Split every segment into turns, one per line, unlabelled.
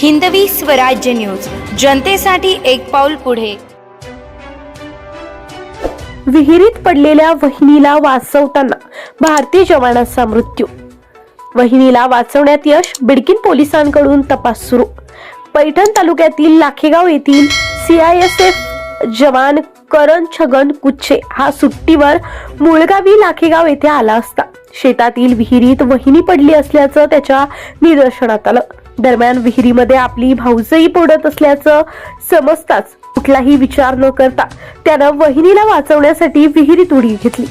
Hindavi Swarajya news. जनतेसाठी एक पाऊल पुढे.
विहिरीत पडलेल्या वहिनीला वाचवताना भारतीय जवानाचा मृत्यू. वहिनीला वाचवण्यात यश बिडकीन पोलिसांकडून तपास सुरू. पैठण तालुक्यातील लाखेगाव येथील सीआयएसएफ जवान करण छगन कुच्छे हा सुट्टीवर मुळगावी लाखेगाव येथे आला असता. शेतातील विहिरीत वहिनी पडली असल्याचं त्याच्या निदर्शनात आलं. दरम्यान विहिरीमध्ये आपली भाऊजही पडत असल्याचं समजताच कुठलाही विचार न करता त्यानं वहिनीला वाचवण्यासाठी विहिरीत उडी घेतली.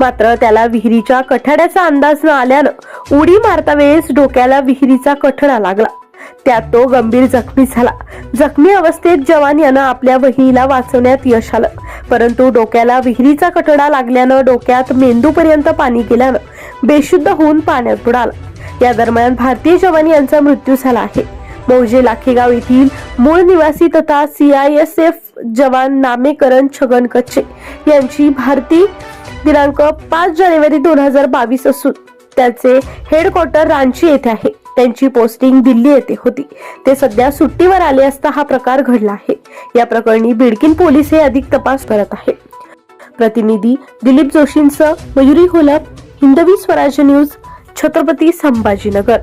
मात्र त्याला विहिरीच्या कठड्याचा अंदाज न आल्यानं उडी मारता वेळेस डोक्याला विहिरीचा कठडा लागला. त्यात तो गंभीर जखमी झाला. जखमी अवस्थेत जवान यानं आपल्या वहिनीला वाचवण्यात यश आलं. परंतु डोक्याला विहिरीचा कठडा लागल्यानं डोक्यात मेंदूपर्यंत पाणी गेल्यानं बेशुद्ध होऊन पाण्यात बुडाला. या दरम्यान भारतीय जवान यांचा मृत्यू झाला आहे. मौजे लाखेगाव येथील मूळ निवासी तथा सीआयएसएफ जवान नामेकरण छगन कच्चे यांची भारती दिनांक पाच जानेवारी दोन हजार बावीस असून त्याचे हेडक्वार्टर रांची येथे आहे. त्यांची पोस्टिंग दिल्ली येथे होती. ते सध्या सुट्टीवर आले असता हा प्रकार घडला आहे. या प्रकरणी बिडकिन पोलीस हे अधिक तपास करत आहे प्रतिनिधी दिलीप जोशींचं मयुरी होलप हिंदवी स्वराज्य न्यूज छत्रपती संभाजीनगर.